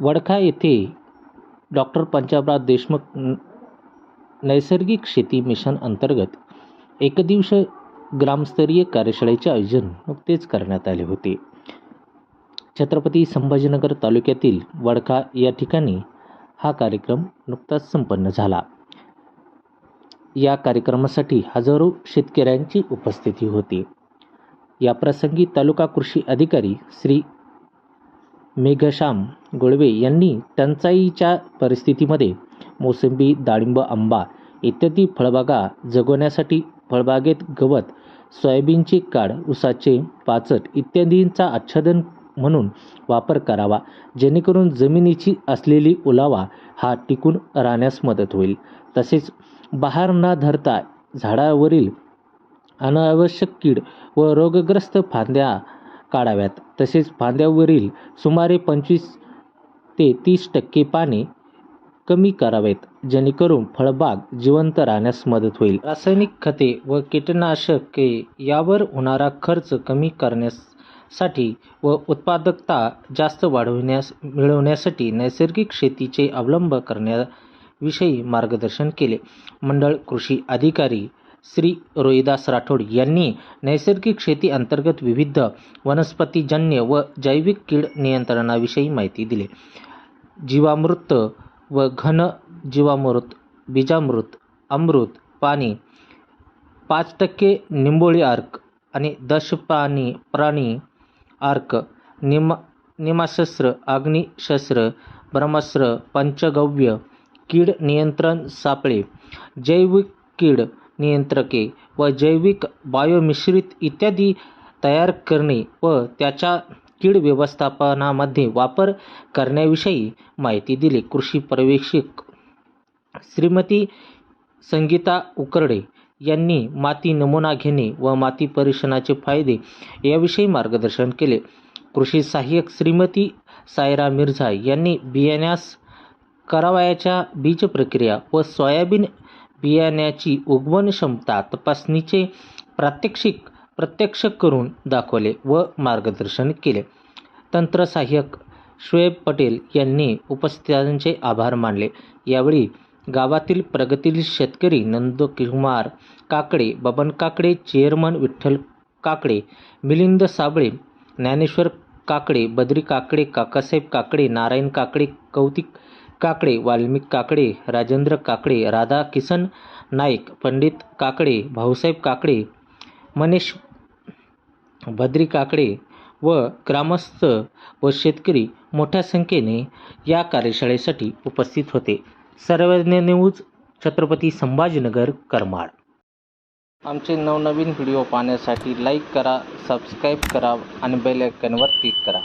वडखा येथे डॉक्टर पंजाबराव देशमुख नैसर्गिक शेती मिशन अंतर्गत एकदिवस ग्रामस्तरीय कार्यशाळेचे आयोजन नुकतेच करण्यात आले होते. छत्रपती संभाजीनगर तालुक्यातील वडखा या ठिकाणी हा कार्यक्रम नुकताच संपन्न झाला. या कार्यक्रमासाठी हजारो शेतकऱ्यांची उपस्थिती होती. या प्रसंगी तालुका कृषी अधिकारी श्री मेघश्याम गोळवे यांनी टंचाईच्या परिस्थितीमध्ये मोसंबी डाळिंब आंबा इत्यादी फळबागा जगवण्यासाठी फळबागेत गवत सोयाबीनची काड उसाचे पाचट इत्यादींचा आच्छादन म्हणून वापर करावा जेणेकरून जमिनीची असलेली ओलावा हा टिकून राहण्यास मदत होईल. तसेच बहार न धरता झाडावरील अनावश्यक कीड व रोगग्रस्त फांद्या काढाव्यात. तसेच फांद्यावरील सुमारे पंचवीस ते तीस टक्के पाने कमी करावेत जेणेकरून फळबाग जिवंत राहण्यास मदत होईल. रासायनिक खते व कीटकनाशके यावर होणारा खर्च कमी करण्यासाठी व उत्पादकता जास्त वाढविण्यास मिळवण्यासाठी नैसर्गिक शेतीचे अवलंब करण्याविषयी मार्गदर्शन केले. मंडळ कृषी अधिकारी श्री रोहिदास राठोड यांनी नैसर्गिक शेती अंतर्गत विविध वनस्पतीजन्य व जैविक कीड नियंत्रणाविषयी माहिती दिली. जीवामृत व घन जीवामृत बीजामृत अमृत पाणी पाच टक्के निंबोळी अर्क आणि दश पाणी प्राणी अर्क निम निमाशस्त्र अग्निशस्त्र ब्रह्मास्त्र पंचगव्य कीड नियंत्रण सापळे जैविक कीड नियंत्रके व जैविक बायोमिश्रित इत्यादी तयार करणे व त्याच्या कीड व्यवस्थापनामध्ये वापर करण्याविषयी माहिती दिली. कृषी पर्यवेक्षक श्रीमती संगीता उकरडे यांनी माती नमुना घेणे व माती परीक्षणाचे फायदे याविषयी मार्गदर्शन केले. कृषी सहाय्यक श्रीमती सायरा मिर्झा यांनी बियाण्यास करावयाच्या बीज प्रक्रिया व सोयाबीन बियाण्याची उगवण क्षमता तपासणीचे प्रात्यक्षिक प्रत्यक्ष करून दाखवले व मार्गदर्शन केले. तंत्रसहाय्यक शुएब पटेल यांनी उपस्थितांचे आभार मानले. यावेळी गावातील प्रगतील शेतकरी नंदकुमार काकडे बबन काकडे चेअरमन विठ्ठल काकडे मिलिंद साबळे ज्ञानेश्वर काकडे बद्री काकडे काकासाहेब काकडे नारायण काकडे कौतिक काकडे वाल्मिक काकडे राजेंद्र काकडे राधा किसन नाईक पंडित काकडे भाऊसाहेब काकडे मनीष बद्री काकडे व ग्रामस्थ व शेतकरी मोठ्या संख्येने या कार्यशाळेसाठी उपस्थित होते. सर्वज्ञ न्यूज छत्रपती संभाजीनगर करमाड आमचे नवनवीन व्हिडिओ पाहण्यासाठी लाईक करा सबस्क्राईब करा आणि बेल आयकॉनवर क्लिक करा.